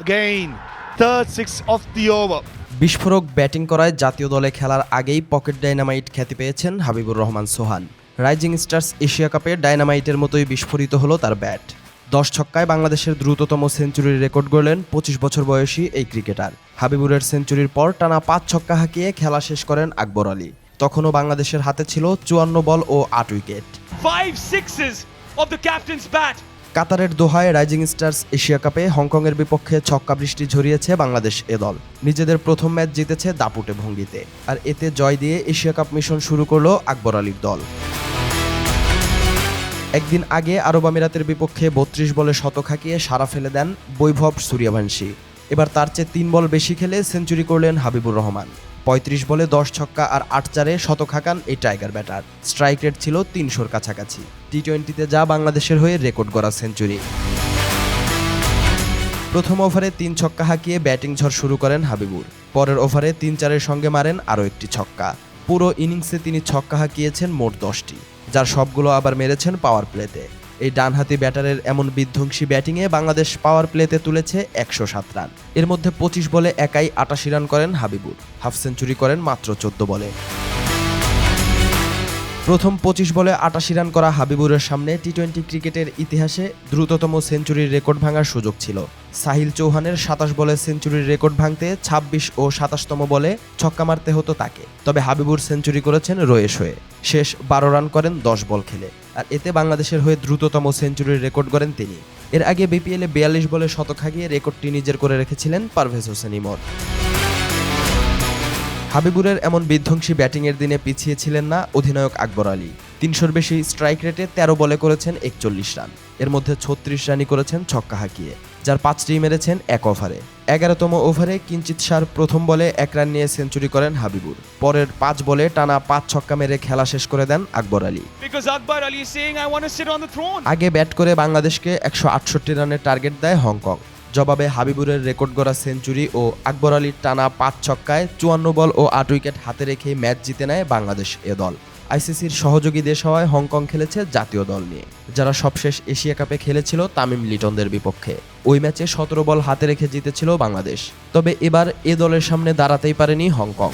Again, third six of the over. বিস্ফোরক batting করায় জাতীয় দলে খেলার আগেই পকেট ডাইনামাইট খ্যাতি পেয়েছেন Habibur Rahman Sohan rising stars Asia কাপে ডাইনামাইটের মতোই বিস্ফোরিত হলো তার ব্যাট দশ ছক্কায় বাংলাদেশের দ্রুততম সেঞ্চুরির রেকর্ড গড়লেন পঁচিশ বছর বয়সী এই ক্রিকেটার হাবিবুরের সেঞ্চুরির পর টানা পাঁচ ছক্কা হাঁকিয়ে খেলা শেষ করেন আকবর আলী তখনও বাংলাদেশের হাতে ছিল চুয়ান্ন বল ও আট wicket Five sixes of the captain's bat. কাতারের দোহায় রাইজিং স্টার্স এশিয়া কাপে হংকংয়ের বিপক্ষে ছক্কা বৃষ্টি ঝরিয়েছে বাংলাদেশ এ দল। নিজেদের প্রথম ম্যাচ জিতেছে দাপুটে ভঙ্গিতে। আর এতে জয় দিয়ে এশিয়া কাপ মিশন শুরু করল আকবর আলীর দল। একদিন আগে আরব আমিরাতের বিপক্ষে বত্রিশ বলে শতক হাঁকিয়ে সারা ফেলে দেন বৈভব সূর্যবংশী। এবার তার চেয়ে তিন বল বেশি খেলে সেঞ্চুরি করলেন হাবিবুর রহমান। পঁয়ত্রিশ বলে দশ ছক্কা আর আট চারে শতক হাঁকান এই টাইগার ব্যাটার। স্ট্রাইক রেট ছিল তিনশোর কাছাকাছি। টি টোয়েন্টিতে যা বাংলাদেশের হয়ে রেকর্ড গড়া সেঞ্চুরি। প্রথম ওভারে তিন ছক্কা হাঁকিয়ে ব্যাটিং ঝড় শুরু করেন হাবিবুর। পরের ওভারে তিন চারের সঙ্গে মারেন আরও একটি ছক্কা। পুরো ইনিংসে তিনি ছক্কা হাঁকিয়েছেন মোট দশটি, যার সবগুলো আবার মেরেছেন পাওয়ার প্লেতে। এই ডানহাতি ব্যাটারের এমন বিধ্বংসী ব্যাটিংয়ে বাংলাদেশ পাওয়ার প্লেতে তুলেছে একশো সাত রান। এর মধ্যে পঁচিশ বলে একাই আটাশি রান করেন হাবিবুর হাফ সেঞ্চুরি করেন মাত্র চোদ্দ বলে। প্রথম পঁচিশ বলে আটাশি রান করা হাবিবুরের সামনে টি টোয়েন্টি ক্রিকেটের ইতিহাসে দ্রুততম সেঞ্চুরির রেকর্ড ভাঙার সুযোগ ছিল। সাহিল চৌহানের সাতাশ বলে সেঞ্চুরির রেকর্ড ভাঙতে ছাব্বিশ ও সাতাশতম বলে ছক্কা মারতে হতো তাকে। তবে হাবিবুর সেঞ্চুরি করেছেন রয়েস হয়ে। শেষ বারো রান করেন দশ বল খেলে। আর এতে বাংলাদেশের হয়ে দ্রুততম সেঞ্চুরির রেকর্ড করেন তিনি। এর আগে বিপিএলে বিয়াল্লিশ বলে শতক হাঁকিয়ে রেকর্ডটি নিজের করে রেখেছিলেন পারভেজ হোসেন ইমর। হাবিবুরের এমন বিধ্বংসী ব্যাটিংয়ের দিনে পিছিয়ে ছিলেন না অধিনায়ক আকবর আলী। তিনশোর বেশি স্ট্রাইক রেটে তেরো বলে করেছেন একচল্লিশ রান। এর মধ্যে ছত্রিশ রানই করেছেন ছক্কা হাঁকিয়ে যার পাঁচটি মেরেছেন এক ওভারে। এগারোতম ওভারে কিঞ্চিত সার প্রথম বলে এক রান নিয়ে সেঞ্চুরি করেন হাবিবুর। পরের পাঁচ বলে টানা পাঁচ ছক্কা মেরে খেলা শেষ করে দেন আকবর আলী. আগে ব্যাট করে বাংলাদেশকে একশো আটষট্টি রানের টার্গেট দেয় হংকং। জবাবে হাবিবুরের রেকর্ড গড়া সেঞ্চুরি ও আকবর আলীর টানা পাঁচ ছক্কায় চুয়ান্ন বল ও আট উইকেট হাতে রেখে ম্যাচ জিতে নেয় বাংলাদেশ এ দল। আইসিসির সহযোগী দেশ হওয়ায় হংকং খেলেছে জাতীয় দল নিয়ে। যারা সবশেষ এশিয়া কাপে খেলেছিল তামিম লিটনদের বিপক্ষে। ওই ম্যাচে সতেরো বল হাতে রেখে জিতেছিল বাংলাদেশ। তবে এবার এ দলের সামনে দাঁড়াতেই পারেনি হংকং।